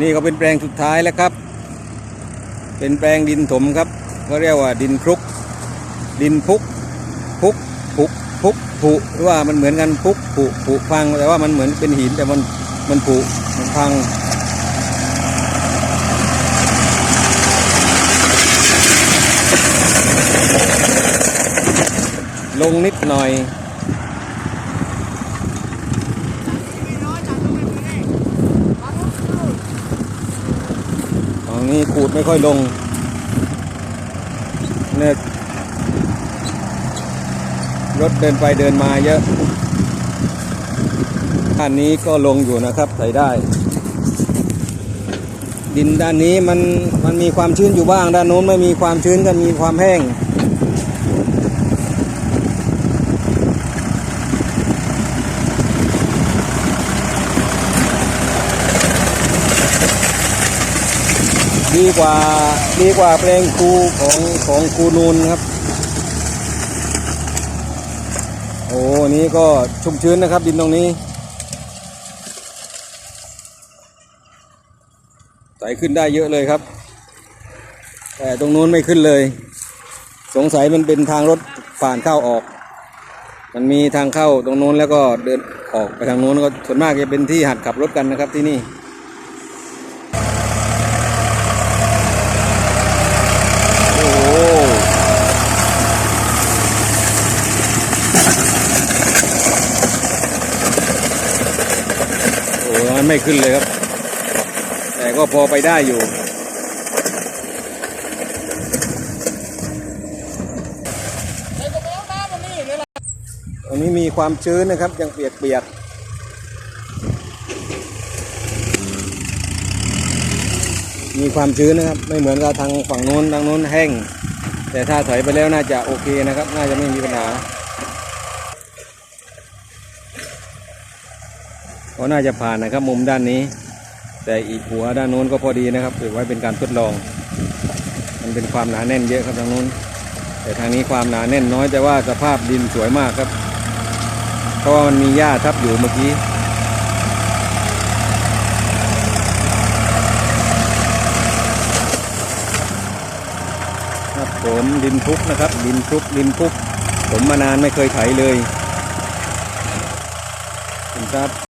นี่ก็เป็นแปลงสุดท้ายแล้วครับ เป็นแปลงดินถมครับเขาเรียกว่าดินคลุก ดินพุกพุกพุกพุกผุหรือว่ามันเหมือนกันพุกผุผุพังแต่ว่ามันเหมือนเป็นหินแต่มันมันผุมันพังลงนิดหน่อย ตรง นี้ขูดไม่ค่อยลงเนี่ยรถเดินไปเดินมาเยอะด้านนี้ก็ลงอยู่นะครับใส่ได้ ดินด้านนี้มันมันมีความชื้นอยู่บ้าง ด้านโน้นไม่มีความชื้นกันมีความแห้ง ดีกว่าดีกว่าเพลงครูของของครูนูนครับ โอ้นี้ก็ชุ่มชื้นนะครับ ดินตรงนี้ใส่ขึ้นได้เยอะเลยครับ แต่ตรงนู้นไม่ขึ้นเลย สงสัยมันเป็นทางรถผ่านเข้าออก มันมีทางเข้าตรงนู้นแล้วก็เดินออกไปทางนู้นก็ส่วนมากจะเป็นที่หัดขับรถกันนะครับที่นี่ โอ้โหโอ้โห มันไม่ขึ้นเลยครับ แต่ก็พอไปได้อยู่ ตรงนี้มีความชื้นนะครับ ยังเปียกๆมีความชื้นนะครับ ไม่เหมือนกับทางฝั่งโน้นทางโน้นแห้ง แต่ถ้าถอยไปแล้วน่าจะโอเคนะครับ น่าจะไม่มีปัญหา ก็น่าจะผ่านนะครับ มุมด้านนี้ แต่อีกหัวด้านโน้นก็พอดีนะครับถือไว้เป็นการทดลอง มันเป็นความหนาแน่นเยอะครับทางโน้น แต่ทางนี้ความหนาแน่นน้อยแต่ว่าสภาพดินสวยมากครับเพราะว่ามันมีหญ้าทับอยู่เมื่อกี้ครับผมดินทุกนะครับ ดินทุกดินทุกผมมานานไม่เคยไถเลยคุณครับ